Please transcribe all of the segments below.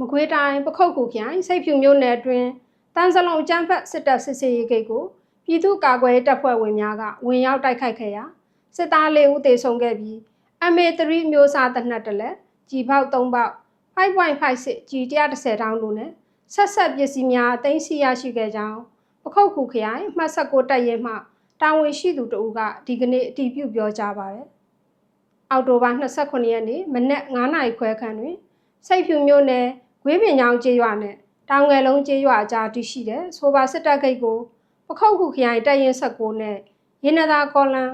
မကွေးတိုင်းပခုတ်ကူခိုင်စိတ်ဖြူမြို့နယ်အတွင်းတန်းစလုံးကျန်းဖက်စစ်တပ်စစ်စေးရေးဂိတ်ကိုပြည်သူ့ကာကွယ်ရေးတပ်ဖွဲ့ဝင်များကဝင်ရောက်တိုက်ခိုက်ခဲ့ရာစစ်သား၄ဦးသေဆုံးခဲ့ပြီး MA3 မျိုးစားတစ်နက်တစ်လက်ကြီးပေါက်၃ပေါက်5.56ကြီး130တောင်းတို့နဲ့ဆက်ဆက်ပစ္စည်းများအသိမ်းဆီးရရှိခဲ့ကြောင်းပခုတ်ကူခိုင်မှတ်ဆက်ကိုတက်ရဲမှတာဝန်ရှိသူတဦးကဒီကနေ့အတည်ပြုပြောကြားပါတယ်။အောက်တိုဘာ29ရက်နေ့မနက်9:00နာရီခွဲခန့်တွင် စိတ်ဖြူမြို့နယ် ဂွေးပင်ချောင်းကျေးရွာနဲ့တောင်ငယ်လုံးကျေးရွာအကြားတည်ရှိတဲ့ဆိုပါစစ်တပ်ဂိတ်ကိုပခုတ်ခုခရိုင်တပ်ရင်း16နဲ့ရင်းနသာကော်လန်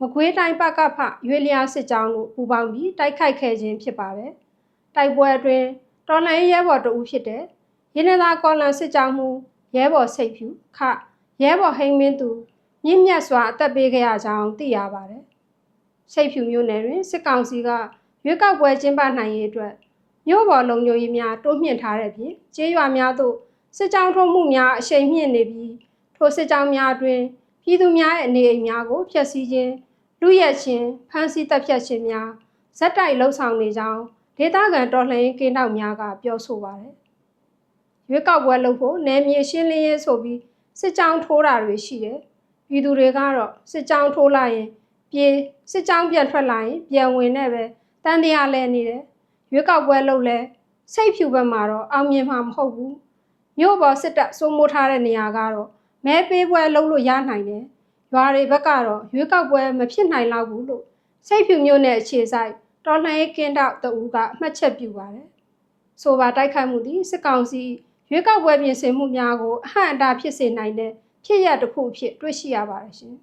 မကွေးတိုင်းပကဖရွေလျာစစ်ကြောင်းတို့ပူးပေါင်းပြီးတိုက်ခိုက်ခဲ့ခြင်းဖြစ်ပါတယ်။တိုက်ပွဲအတွင်းတော်လှန်ရေးရဲဘော်တအူးဖြစ်တဲ့ရင်းနသာကော်လန်စစ်ကြောင်းမှုရဲဘော်စိတ်ဖြူခရဲဘော်ဟိမ့်မင်းသူမြင့်မြတ်စွာအသက်ပေးခဲ့ရကြောင်းသိရပါတယ်။စိတ်ဖြူမြို့နယ်တွင်စစ်ကောင်စီကရွေးကောက်ပွဲကျင်းပနိုင်ရေးအတွက် မြို့ပေါ်လုံခြုံရေးများတိုးမြင့်ထားတဲ့ပြင်ကျေးရွာများသို့စစ်ကြောင်းထုံးမှုများအရှိန်မြင့်နေပြီးထိုစစ်ကြောင်းများအတွင်ပြည်သူများရဲ့အနေအိမ်များကိုဖျက်ဆီးခြင်းလူရက်ခြင်းဖမ်းဆီးတပ်ဖြတ်ခြင်းများဇက်တိုက်လှုပ်ဆောင်နေကြောင်းဒေသခံတော်လှန်ရေးကင်းတောက်များကပြောဆိုပါတယ်။ရွေးကောက်ပွဲလုပ်ဖို့နယ်မြေရှင်းလင်းရေးဆိုပြီးစစ်ကြောင်းထိုးတာတွေရှိတယ်။ပြည်သူတွေကတော့စစ်ကြောင်းထိုးလိုက်ရင်ပြေးစစ်ကြောင်းပြန်ထွက်လာရင်ပြန်ဝင်နဲ့ပဲတန်တရားလဲနေတယ်။ ရွေးကောက်ပွဲလုပ်လဲစိတ်ဖြူဘက်မှာတော့အောင်မြင်မှာမဟုတ်ဘူးမြို့ပေါ်စစ်တပ်စိုးမိုးထားတဲ့နေရာကတော့မဲပေးပွဲလုပ်လို့ရနိုင်တယ်ရွာတွေဘက်ကတော့ရွေးကောက်ပွဲမဖြစ်နိုင်တော့ဘူးလို့စိတ်ဖြူမြို့နယ်အခြေဆိုင်တော်လှန်ရေးကင်းတော့တအူးကအမှတ်ချက်ပြုပါတယ်ဆိုပါတိုက်ခိုက်မှုသည်စစ်ကောင်စီရွေးကောက်ပွဲပြင်ဆင်မှုများကိုအဟန့်အတားဖြစ်စေနိုင်တဲ့ဖြစ်ရပ်တစ်ခုအဖြစ်တွေ့ရှိရပါတယ်ရှင်